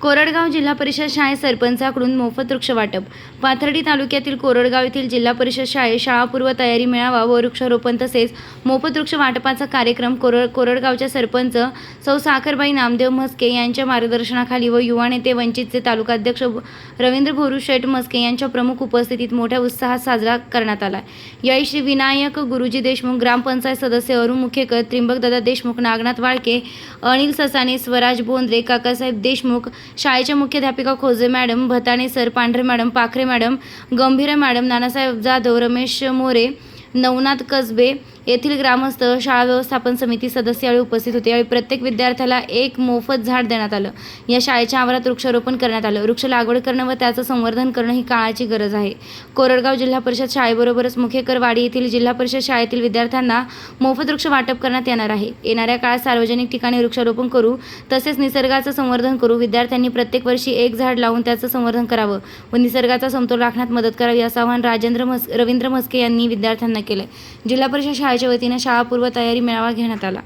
कोरडगाव जिल्हा परिषद शाळेत सरपंचाकडून मोफत वृक्ष वाटप पाथर्डी तालुक्यातील कोरडगाव येथील जिल्हा परिषद शाळेत शाळापूर्व तयारी मेळावा व वृक्षारोपण तसेच मोफत वृक्ष वाटपाचा कार्यक्रम कोरड कोरडगावच्या सरपंच सौ साखरबाई नामदेव म्हस्के यांच्या मार्गदर्शनाखाली व युवा नेते वंचितचे तालुकाध्यक्ष रवींद्र भोरू शेठ म्हस्के यांच्या प्रमुख उपस्थितीत मोठ्या उत्साहात साजरा करण्यात आला. यावेळी श्री विनायक गुरुजी देशमुख ग्रामपंचायत सदस्य अरुण मुखेकर त्रिंबकदादा देशमुख नागनाथ वाळके अनिल ससाने स्वराज बोंद्रे काकासाहेब देशमुख शाळेच्या मुख्याध्यापिका Khoje madam Bhatane sir Pandhare madam Pakhare madam Gambhir madam Nanasaheb Jadhav Ramesh More Navnath Kasbe येथील ग्रामस्थ शाळा व्यवस्थापन समिती सदस्य यावेळी उपस्थित होते. यावेळी प्रत्येक विद्यार्थ्याला एक मोफत झाड देण्यात आलं. या शाळेच्या आवारात वृक्षारोपण करण्यात आलं. वृक्ष लागवड करणं व त्याचं संवर्धन करणं ही काळाची गरज आहे. कोरडगाव जिल्हा परिषद शाळेबरोबरच मुखेकरवाडी येथील जिल्हा परिषद शाळेतील विद्यार्थ्यांना मोफत वृक्ष वाटप करण्यात येणार आहे. येणाऱ्या काळात सार्वजनिक ठिकाणी वृक्षारोपण करू तसेच निसर्गाचं संवर्धन करू. विद्यार्थ्यांनी प्रत्येक वर्षी एक झाड लावून त्याचं संवर्धन करावं व निसर्गाचा समतोल राखण्यात मदत करावी असं आवाहन राजेंद्र मस रवींद्र म्हस्के यांनी विद्यार्थ्यांना केलं जिल्हा परिषद शाळेच्या वतीनं शाळापूर्व तयारी मेळावा घेण्यात आला.